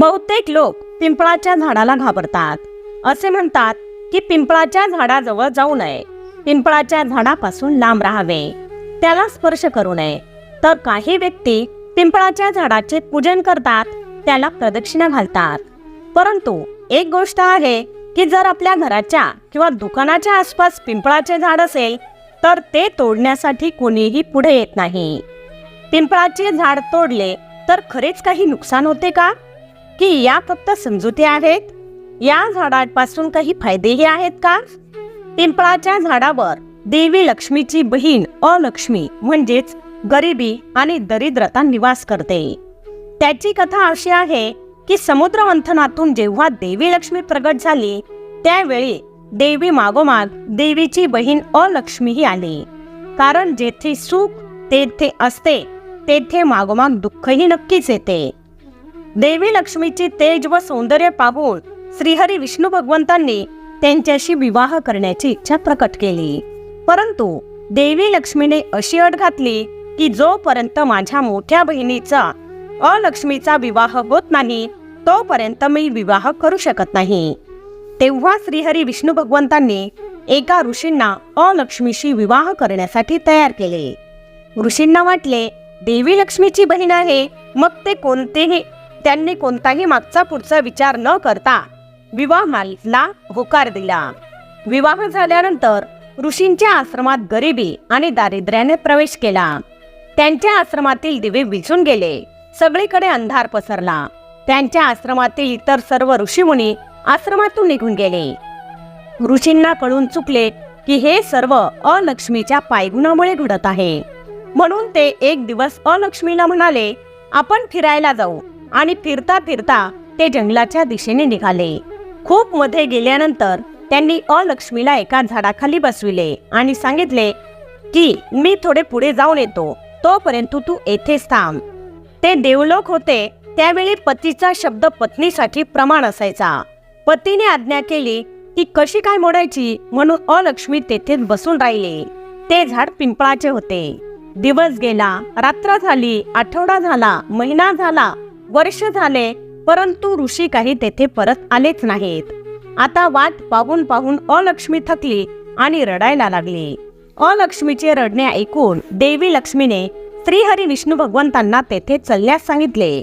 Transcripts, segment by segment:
बहुतेक लोक पिंपळाच्या झाडाला घाबरतात. असे म्हणतात की पिंपळाच्या झाडाजवळ जाऊ नये. पिंपळाच्या झाडापासून लांब राहावे. त्याला स्पर्श करू नये. तर काही व्यक्ती पिंपळाच्या झाडाचे पूजन करतात त्याला प्रदक्षिणा घालतात. परंतु एक गोष्ट आहे की जर आपल्या घराच्या किंवा दुकानाच्या आसपास पिंपळाचे झाड असेल तर ते तोडण्यासाठी कोणीही पुढे येत नाही. पिंपळाचे झाड तोडले तर खरेच काही नुकसान होते का? की या फक्त समजुती आहेत? या झाडापासून काही फायदेही आहेत का? पिंपळाच्या झाडावर देवी लक्ष्मीची बहीण अलक्ष्मी म्हणजेच गरिबी आणि दरिद्रता निवास करते. त्याची कथा अशी आहे की समुद्र मंथनातून जेव्हा देवी लक्ष्मी प्रगट झाली त्यावेळी देवी मागोमाग देवीची बहीण अलक्ष्मीही आली. कारण जेथे सुख तेथे असते तेथे मागोमाग दुःखही नक्कीच येते. देवी लक्ष्मीची तेज व सौंदर्य पाहून श्रीहरी विष्णू भगवंतांनी त्यांच्याशी विवाह करण्याची इच्छा प्रकट केली. परंतु देवी लक्ष्मीने अशी अट घातली की जोपर्यंत माझ्या मोठ्या बहिणीचा अलक्ष्मीचा विवाह होत नाही तोपर्यंत मी विवाह करू शकत नाही. तेव्हा श्रीहरी विष्णू भगवंतांनी एका ऋषींना अलक्ष्मीशी विवाह करण्यासाठी तयार केले. ऋषींना वाटले देवी लक्ष्मीची बहीण आहे मग ते कोणतेही त्यांनी कोणताही मागचा पुढचा विचार न करता विवाहाला होकार दिला. विवाह झाल्यानंतर ऋषींच्या आश्रमात गरिबी आणि दारिद्र्याने प्रवेश केला. त्यांच्या आश्रमातील दिवे विझून गेले. सगळीकडे अंधार पसरला. त्यांच्या आश्रमातील इतर सर्व ऋषीमुनी आश्रमातून निघून गेले. ऋषींना कळून चुकले की हे सर्व अलक्ष्मीच्या पायगुणामुळे घडत आहे. म्हणून ते एक दिवस अलक्ष्मीला म्हणाले आपण फिरायला जाऊ. आणि फिरता फिरता ते जंगलाच्या दिशेने निघाले. खूप मध्ये गेल्यानंतर त्यांनी अलक्ष्मीला एका झाडाखाली बसविले आणि सांगितले की मी थोडे पुढे जाऊन येतो. तोपर्यंत तू येथेच थांब. ते देवलोक होते. त्यावेळी पतीचा शब्द पत्नीसाठी प्रमाण असायचा. पतीने आज्ञा केली की कशी काय मोडायची म्हणून अलक्ष्मी तेथेच बसून राहिले. ते झाड पिंपळाचे होते. दिवस गेला रात्र झाली आठवडा झाला महिना झाला वर्ष झाले परंतु ऋषी काही तेथे परत आलेच नाहीत. आता वाट पाहून पाहून अलक्ष्मी थकली आणि रडायला लागली. अलक्ष्मीचे रडणे ऐकून देवी लक्ष्मीने श्रीहरी विष्णू भगवंतांना तेथे चलण्यास सांगितले.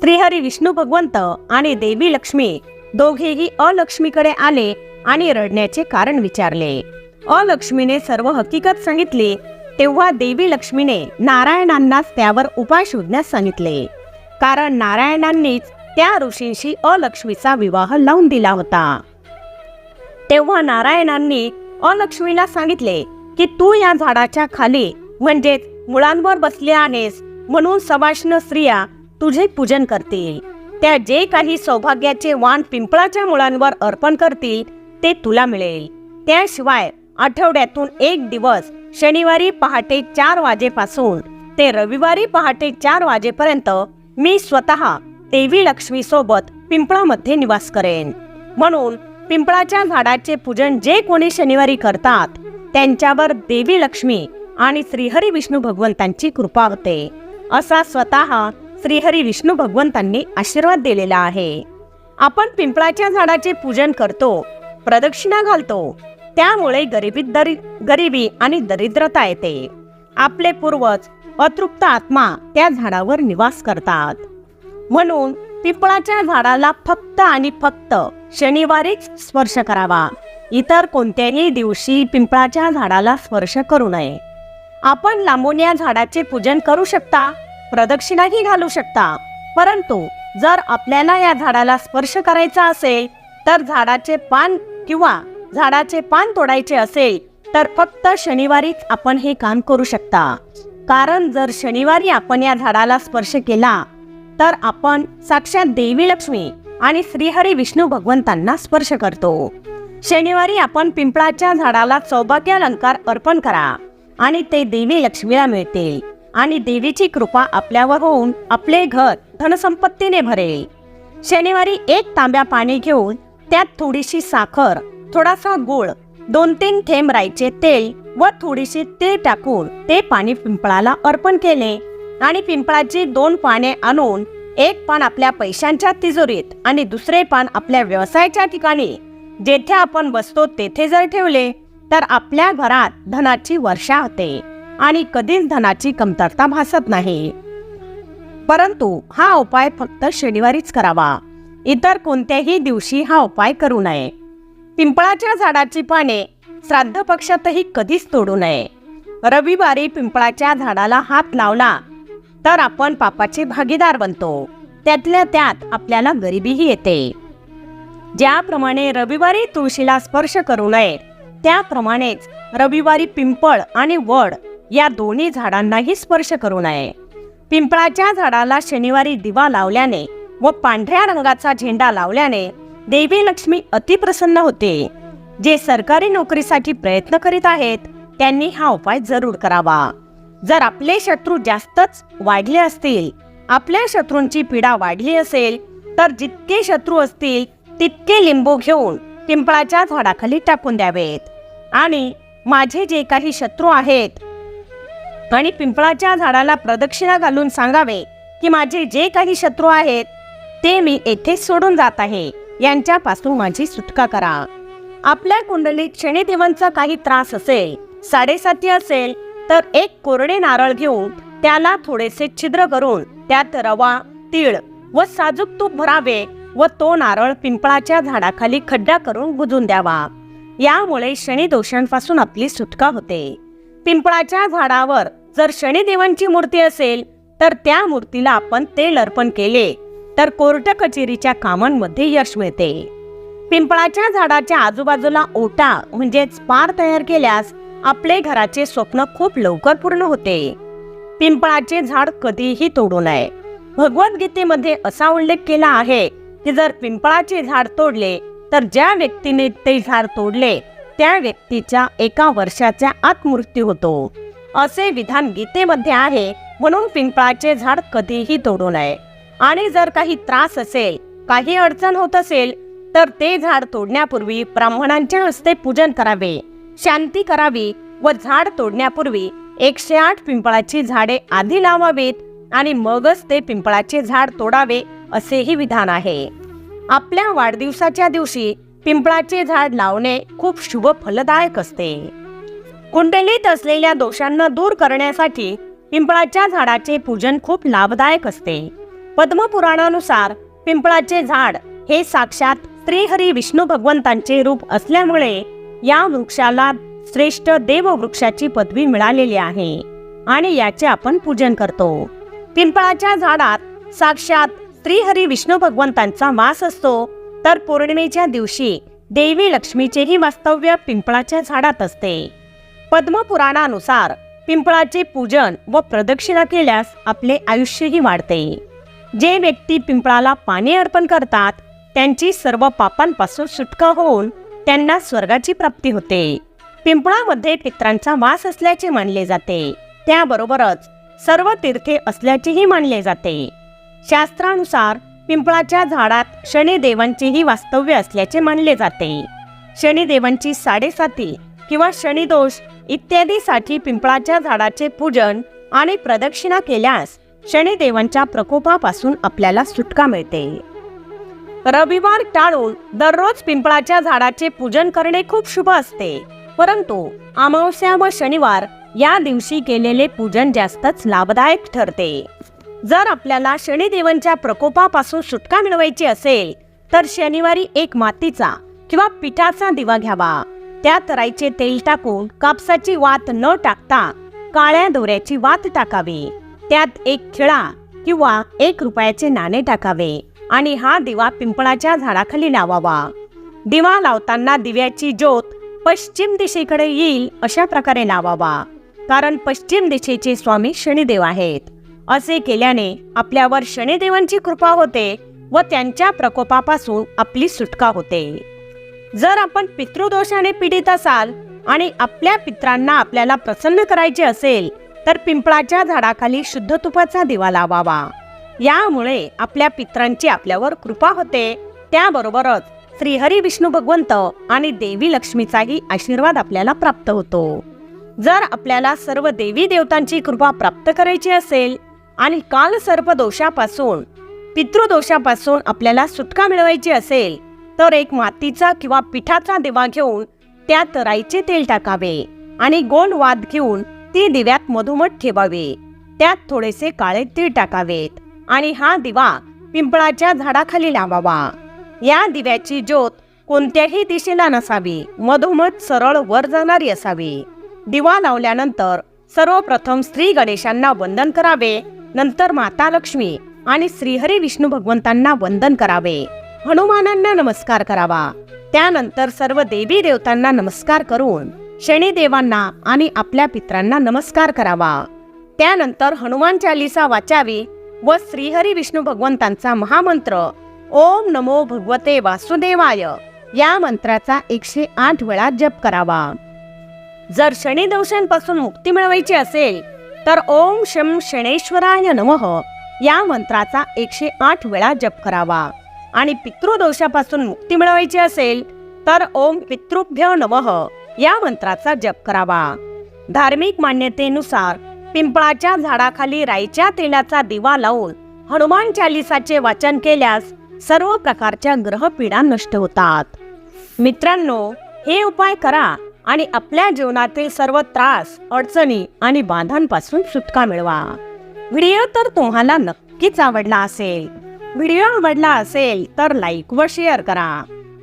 श्रीहरी विष्णू भगवंत आणि देवी लक्ष्मी दोघेही अलक्ष्मीकडे आले आणि रडण्याचे कारण विचारले. अलक्ष्मीने सर्व हकीकत सांगितली तेव्हा देवी लक्ष्मीने नारायणांनाच त्यावर उपाय शोधण्यास सांगितले. कारण नारायणांनीच त्या ऋषींशी अलक्ष्मीचा विवाह लावून दिला होता. तेव्हा नारायणांनी अलक्ष्मीला सांगितले की तू या झाडाच्या खाली म्हणजेच मुळांवर बसले आहेस म्हणून सवाष्ण स्त्रिया तुझे पूजन करतील. त्या जे काही सौभाग्याचे वाण पिंपळाच्या मुळांवर अर्पण करतील ते तुला मिळेल. त्याशिवाय आठवड्यातून एक दिवस शनिवारी पहाटे चार वाजेपासून ते रविवारी पहाटे चार वाजेपर्यंत मी स्वतः देवी लक्ष्मी सोबत पिंपळामध्ये निवास करेन. म्हणून पिंपळाच्या झाडाचे पूजन जे कोणी शनिवारी करतात त्यांच्यावर देवी लक्ष्मी आणि श्रीहरी विष्णू भगवंतांची कृपा होते. असा स्वतः श्रीहरी विष्णू भगवंतांनी आशीर्वाद दिलेला आहे. आपण पिंपळाच्या झाडाचे पूजन करतो प्रदक्षिणा घालतो त्यामुळे गरिबी दरि गरिबी आणि दरिद्रता येते. आपले पूर्वज अतृप्त आत्मा त्या झाडावर निवास करतात. म्हणून पिंपळाच्या झाडाला फक्त आणि फक्त शनिवारीच स्पर्श करावा. इतर कोणत्याही दिवशी पिंपळाच्या झाडाला स्पर्श करू नये. आपण लांबून या झाडाचे पूजन करू शकता प्रदक्षिणाही घालू शकता. परंतु जर आपल्याला या झाडाला स्पर्श करायचा असेल तर झाडाचे पान किंवा झाडाचे पान तोडायचे असेल तर फक्त शनिवारीच आपण हे काम करू शकता. कारण जर शनिवारी आपण या झाडाला स्पर्श केला तर आपण साक्षात देवी लक्ष्मी आणि श्रीहरी विष्णू भगवंतांना स्पर्श करतो. शनिवारी आपण पिंपळाच्या झाडाला सौभाग्य अलंकार अर्पण करा आणि ते देवी लक्ष्मीला मिळतील आणि देवीची कृपा आपल्यावर होऊन आपले घर धनसंपत्तीने भरेल. शनिवारी एक तांब्या पाणी घेऊन त्यात थोडीशी साखर थोडासा गुळ दोन तीन थेंब राईचे तेल व थोडीशी तीळ टाकून ते पाणी पिंपळाला अर्पण केले. आणि पिंपळाची दोन पाने आणून एक पान आपल्या पैशांच्या तिजोरीत आणि दुसरे पान आपल्या व्यवसायाच्या ठिकाणी जेथे आपण बसतो तेथे जर ठेवले तर आपल्या घरात धनाची वर्षा होते आणि कधीच धनाची कमतरता भासत नाही. परंतु हा उपाय फक्त शनिवारीच करावा. इतर कोणत्याही दिवशी हा उपाय करू नये. पिंपळाच्या झाडाची पाने श्राद्ध पक्षातही कधीच तोडू नये. रविवारी पिंपळाच्या झाडाला हात लावला तर आपण पापाचे भागीदार बनतो. त्यातल्या त्यात आपल्याला गरिबीही येते. ज्याप्रमाणे रविवारी तुळशीला स्पर्श करू नये त्याप्रमाणेच रविवारी पिंपळ आणि वड या दोन्ही झाडांनाही स्पर्श करू नये. पिंपळाच्या झाडाला शनिवारी दिवा लावल्याने व पांढऱ्या रंगाचा झेंडा लावल्याने देवी लक्ष्मी अतिप्रसन्न होते. जे सरकारी नोकरीसाठी प्रयत्न करीत आहेत त्यांनी हा उपाय जरूर करावा. जर आपले शत्रू जास्तच वाढले असतील आपल्या शत्रूंची पीडा वाढली असेल तर जितके शत्रू असतील तितके लिंबू घेऊन पिंपळाच्या झाडाखाली टाकून द्यावेत. आणि माझे जे काही शत्रू आहेत आणि पिंपळाच्या झाडाला प्रदक्षिणा घालून सांगावे की माझे जे काही शत्रू आहेत ते मी येथे सोडून जात आहे. यांच्यापासून माझी सुटका करा. आपल्या कुंडलीत शनिदेवांचा काही त्रास असेल साडेसाती असेल तर एक कोरडे नारळ घेऊन त्याला थोडेसे छिद्र करून त्यात रवा तीळ व साजूक तूप भरावे व तो नारळ पिंपळाच्या झाडाखाली खड्डा करून बुजून द्यावा. यामुळे शनी दोषांपासून आपली सुटका होते. पिंपळाच्या झाडावर जर शनिदेवांची मूर्ती असेल तर त्या मूर्तीला आपण तेल अर्पण केले. तर कोर्ट कचेरीच्या कामांमध्ये यश मिळते. पिंपळाच्या झाडाच्या आजूबाजूला ओटा म्हणजेच पार तयार केल्यास आपले घराचे स्वप्न खूप लवकर पूर्ण होते. पिंपळाचे झाड कधीही तोडू नये. भगवद्गीतेमध्ये असा उल्लेख केला आहे की जर पिंपळाचे झाड तोडले तर ज्या व्यक्तीने ते झाड तोडले त्या व्यक्तीच्या एका वर्षाच्या आत मृत्यू होतो. असे विधान गीतेमध्ये आहे म्हणून पिंपळाचे झाड कधीही तोडू नये. आणि जर काही त्रास असेल काही अडचण होत असेल तर ते झाड तोडण्यापूर्वी ब्राह्मणांच्या हस्ते पूजन करावे. शांती करावी व झाड तोडण्यापूर्वी एकशे आठ पिंपळाची झाडे आधी लावावीत आणि मगच ते पिंपळाचे झाड तोडावे असेही विधान आहे. आपल्या वाढदिवसाच्या दिवशी पिंपळाचे झाड लावणे खूप शुभ फलदायक असते. कुंडलीत असलेल्या दोषांना दूर करण्यासाठी पिंपळाच्या झाडाचे पूजन खूप लाभदायक असते. पद्मपुराणानुसार पिंपळाचे झाड हे साक्षात श्रीहरी विष्णू भगवंतांचे रूप असल्यामुळे या वृक्षाला श्रेष्ठ देववृक्षाची पदवी मिळालेली आहे आणि याचे आपण पूजन करतो. पिंपळाच्या झाडात साक्षात श्रीहरी विष्णू भगवंतांचा वास असतो. तर पौर्णिमेच्या दिवशी देवी लक्ष्मीचेही वास्तव्य पिंपळाच्या झाडात असते. पद्मपुराणानुसार पिंपळाचे पूजन व प्रदक्षिणा केल्यास आपले आयुष्यही वाढते. जे व्यक्ती पिंपळाला पाणी अर्पण करतात त्यांची सर्व पापांपासून सुटका होऊन त्यांना स्वर्गाची प्राप्ती होते. पिंपळामध्ये पित्रांचा वास असल्याचे मानले जाते. त्याबरोबरच सर्व तीर्थे असल्याचेही मानले जाते. शास्त्रानुसार पिंपळाच्या झाडात शनिदेवांचेही वास्तव्य असल्याचे मानले जाते. शनिदेवांची साडेसाती किंवा शनिदोष इत्यादीसाठी पिंपळाच्या झाडाचे पूजन आणि प्रदक्षिणा केल्यास शनिदेवांच्या प्रकोपापासून आपल्याला सुटका मिळते. रविवार टाळून दररोज पिंपळाच्या झाडाचे पूजन करणे खूप शुभ असते. परंतु अमावस्या व शनिवार या दिवशी केलेले पूजन जास्तच लाभदायक ठरते. जर आपल्याला शनिदेवांच्या प्रकोपापासून सुटका मिळवायची असेल तर शनिवारी एक मातीचा किंवा पिठाचा दिवा घ्यावा. त्यात राईचे तेल टाकून कापसाची वात न टाकता काळ्या दोऱ्याची वात टाकावी. त्यात एक खिळा किंवा एक रुपयाचे नाणे टाकावे आणि हा दिवा पिंपळाच्या झाडाखाली लावावा. दिवा लावताना दिव्याची ज्योत पश्चिम दिशेकडे येईल अशा प्रकारे लावावा कारण पश्चिम दिशेचे स्वामी शनिदेव आहेत. असे केल्याने आपल्यावर शनिदेवांची कृपा होते व त्यांच्या प्रकोपापासून आपली सुटका होते. जर आपण पितृदोषाने पीडित असाल आणि आपल्या पित्रांना आपल्याला प्रसन्न करायचे असेल तर पिंपळाच्या झाडाखाली शुद्ध तुपाचा दिवा लावावा. यामुळे आपल्या पित्रांची आपल्यावर कृपा होते. त्याबरोबरच श्रीहरी विष्णू भगवंत आणि देवी लक्ष्मीचाही आशीर्वाद आपल्याला प्राप्त होतो. जर आपल्याला सर्व देवी देवतांची कृपा प्राप्त करायची असेल आणि काल सर्प दोषापासून पितृदोषापासून आपल्याला सुटका मिळवायची असेल तर एक मातीचा किंवा पिठाचा दिवा घेऊन त्यात राईचे तेल टाकावे आणि गोल वाद घेऊन ती दिव्यात मधोमध ठेवावे. त्यात थोडेसे काळे तीळ टाकावेत आणि हा दिवा पिंपळाच्या झाडाखाली लावावा. या दिव्याची ज्योत कोणत्याही दिशेला नसावी. मधोमध सरळ वर जाणारी असावी. दिवा लावल्यानंतर सर्वप्रथम श्री गणेशांना वंदन करावे. नंतर माता लक्ष्मी आणि श्रीहरी विष्णू भगवंतांना वंदन करावे. हनुमानांना नमस्कार करावा. त्यानंतर सर्व देवी देवतांना नमस्कार करून शनिदेवांना आणि आपल्या पित्रांना नमस्कार करावा. त्यानंतर हनुमान चालिसा वाचावी व श्रीहरी विष्णू भगवंतांचा महामंत्र ओम नमो भगवते वासुदेवाय या मंत्राचा एकशे आठ वेळा जप करावा. जर शनिदोषांपासून मुक्ती मिळवायची असेल तर ओम शम शनेश्वराय नमः या मंत्राचा एकशे आठ वेळा जप करावा. आणि पितृदोषापासून मुक्ती मिळवायची असेल तर ओम पितृभ्य नमः या मंत्राचा जप करावा. धार्मिक मान्यतेनुसार पिंपळाच्या झाडाखाली राईच्या तेलाचा दिवा लावून हनुमान चालिसाचे वाचन केल्यास सर्व प्रकारच्या ग्रहपीडा नष्ट होतात. मित्रांनो हे उपाय करा आणि आपल्या जीवनातील सर्व त्रास अडचणी आणि बाधांपासून सुटका मिळवा. व्हिडिओ तर तुम्हाला नक्कीच आवडला असेल. व्हिडिओ आवडला असेल तर लाईक व शेअर करा.